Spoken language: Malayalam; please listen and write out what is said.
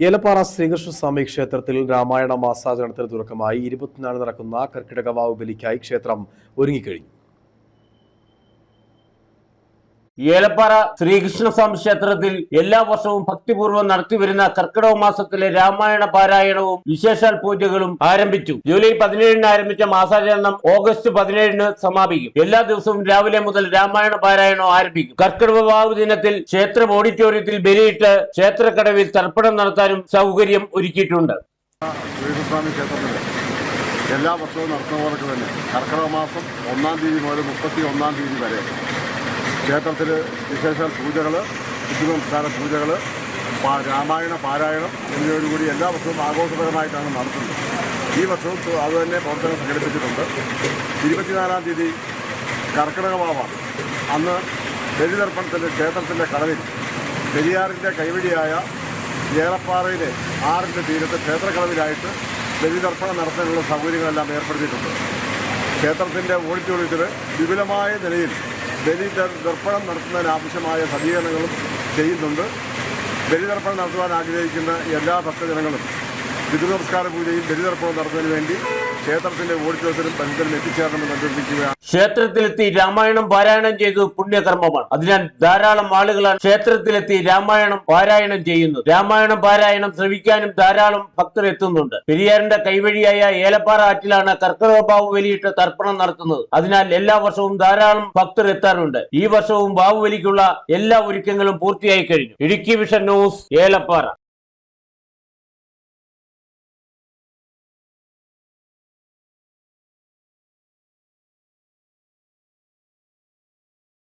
ഏലപ്പാറ ശ്രീകൃഷ്ണസ്വാമി ക്ഷേത്രത്തിൽ രാമായണ മാസാചരണത്തിന് തുടക്കമായി ഇരുപത്തിനാല് നടക്കുന്ന കർക്കിടക വാവ് ബലിക്കായി ക്ഷേത്രം ഒരുങ്ങിക്കഴിഞ്ഞു. ഏലപ്പാറ ശ്രീകൃഷ്ണസ്വാമി ക്ഷേത്രത്തിൽ എല്ലാ വർഷവും ഭക്തിപൂർവം നടത്തിവരുന്ന കർക്കിടക മാസത്തിലെ രാമായണ പാരായണവും വിശേഷാൽ പൂജകളും ആരംഭിച്ചു. ജൂലൈ പതിനേഴിന് ആരംഭിച്ച മാസാചരണം ഓഗസ്റ്റ് പതിനേഴിന് സമാപിക്കും. എല്ലാ ദിവസവും രാവിലെ മുതൽ രാമായണ പാരായണം ആരംഭിക്കും. കർക്കിടക വാവ് ദിനത്തിൽ ക്ഷേത്രം ഓഡിറ്റോറിയത്തിൽ ബലിയിട്ട് ക്ഷേത്രക്കടവിൽ തർപ്പണം നടത്താനും സൗകര്യം ഒരുക്കിയിട്ടുണ്ട്. എല്ലാ വർഷവും നടത്തുന്ന പോലെ തന്നെ കർക്കിടക മാസം ഒന്നാം തീയതി മുതൽ മുപ്പത്തി ഒന്നാം തീയതി വരെ ക്ഷേത്രത്തിൽ വിശേഷ പൂജകൾ ശുദ്ധിനമസ്കാര പൂജകൾ രാമായണ പാരായണം എന്നിവയോടുകൂടി എല്ലാ വർഷവും ആഘോഷപരമായിട്ടാണ് നടത്തുന്നത്. ഈ വർഷവും അതുതന്നെ പ്രവർത്തനം സംഘടിപ്പിച്ചിട്ടുണ്ട്. ഇരുപത്തിനാലാം തീയതി കർക്കിടക വാവാണ് അന്ന് ബലിതർപ്പണത്തിന്റെ ക്ഷേത്രത്തിന്റെ കടവിൽ പെരിയാറിന്റെ കൈവഴിയായ ഏറപ്പാറയിലെ ആറിന്റെ തീരത്ത് ക്ഷേത്രക്കളവിലായിട്ട് ബലിതർപ്പണം നടത്താനുള്ള സൗകര്യങ്ങളെല്ലാം ഏർപ്പെടുത്തിയിട്ടുണ്ട്. ക്ഷേത്രത്തിന്റെ ഓഡിറ്റോറിയത്തിൽ വിപുലമായ നിലയിൽ ബലി ദർ- ദർപ്പണം നടത്തുന്നതിനാവശ്യമായ സജ്ജീകരണങ്ങളും ചെയ്യുന്നുണ്ട്. ബലിതർപ്പണം നടത്തുവാൻ ആഗ്രഹിക്കുന്ന എല്ലാ ഭക്തജനങ്ങളും പിതൃനമസ്കാര പൂജയും ബലിതർപ്പണം നടത്തുന്നതിന് വേണ്ടി ക്ഷേത്രത്തിന്റെ ഓഡിറ്റോറിയത്തിലും പരിസരത്തിലും എത്തിച്ചേരണമെന്ന് ക്ഷേത്രത്തിലെത്തി രാമായണം പാരായണം ചെയ്തു പുണ്യകർമ്മമാണ്. അതിനാൽ ധാരാളം ആളുകളാണ് ക്ഷേത്രത്തിലെത്തി രാമായണം പാരായണം ചെയ്യുന്നത്. രാമായണം പാരായണം ശ്രവിക്കാനും ധാരാളം ഭക്തർ എത്തുന്നുണ്ട്. പെരിയാറിന്റെ കൈവഴിയായ ഏലപ്പാറ ആറ്റിലാണ് കർക്കിടക ബാബു വലിയിട്ട് തർപ്പണം നടത്തുന്നത്. അതിനാൽ എല്ലാ വർഷവും ധാരാളം ഭക്തർ എത്താറുണ്ട്. ഈ വർഷവും ബാവുവലിക്കുള്ള എല്ലാ ഒരുക്കങ്ങളും പൂർത്തിയായി കഴിഞ്ഞു. Idukki vision news Elappara.